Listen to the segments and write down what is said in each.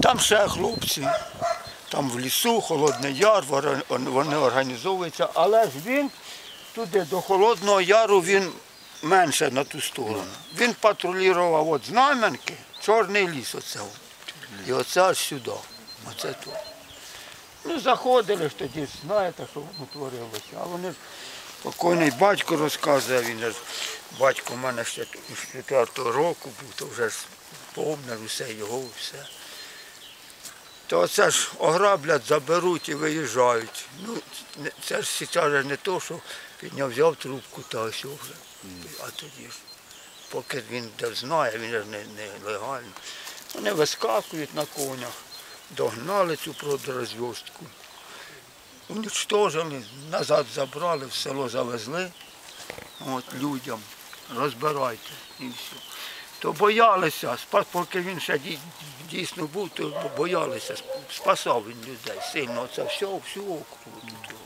Там ще хлопці, там в лісу, Холодний Яр, вони організовуються, але ж він туди до Холодного Яру він менше на ту сторону. Він патрулював от знаменки, Чорний ліс оце. І оце аж сюди. Оце тут. Ну, заходили ж тоді, знаєте, що воно творилося. А вони ж покойний батько розказує, він ж батько в мене ще з 4 року був, то вже ж помер усе його, все. То це ж ограблять, заберуть і виїжджають. Ну, це ж зараз не то, що підняв, взяв трубку та ось вже. А тоді ж, поки він де знає, він ж не, не легально. Вони вискакують на конях, догнали цю продрозв'язку, уничтожили, назад забрали, в село завезли от, людям, розбирайте і все. То боялися, поки він ще дійсно був, то боялися, спасав він людей сильно. Це все, всю округу. тут.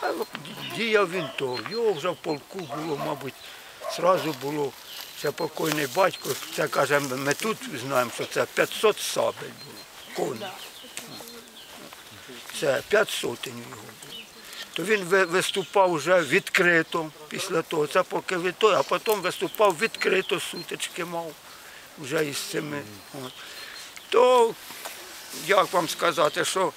А Діяв він то, його вже в полку було, мабуть, зразу було. Ще покойний батько, це каже, ми тут знаємо, що це 500 сабель було. Коней. Це 5 сотень його було. То він виступав вже відкрито після того. Це поки від того, а потім виступав відкрито, сутички мав вже із цими. От. То як вам сказати, що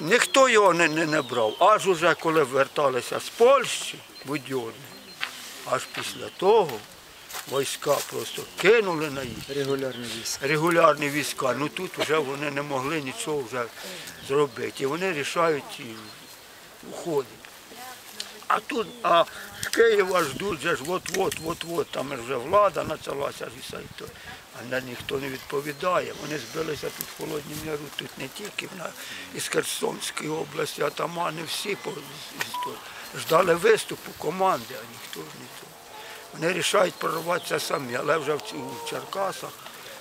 ніхто його не, не, не брав. Аж уже коли верталися з Польщі, Будьонне, аж після того війська просто кинули на їх Регулярний віз. регулярні війська. Ну тут вже вони не могли нічого вже зробити. І вони рішають і уходити. А тут, а Києва ждуть, же ж от-от, от-от, там вже влада почалася то. А на ніхто не відповідає. Вони збилися тут в Холоднім Яру, тут не тільки із Херсонської області, атамани всі по, ждали виступу команди, а ніхто ж не то. Вони рішають прорватися самі, але вже в, у Черкасах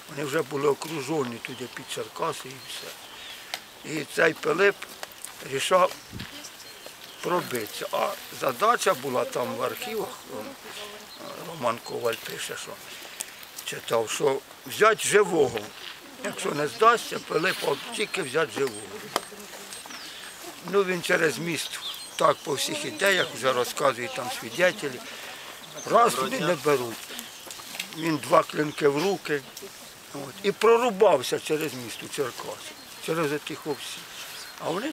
вони вже були окружені туди під Черкаси і все. І цей Пилип рішав пробитися. А задача була там в архівах, Роман Коваль пише, що читав, що взяти живого. Якщо не здасться, Пилипа тільки взяти живого. Ну він через міст так по всіх ідеях вже розказують там свідетелі. Раз туди не беруть. Він два клинки в руки. От, і прорубався через місто Черкаси, через отих всіх. А вони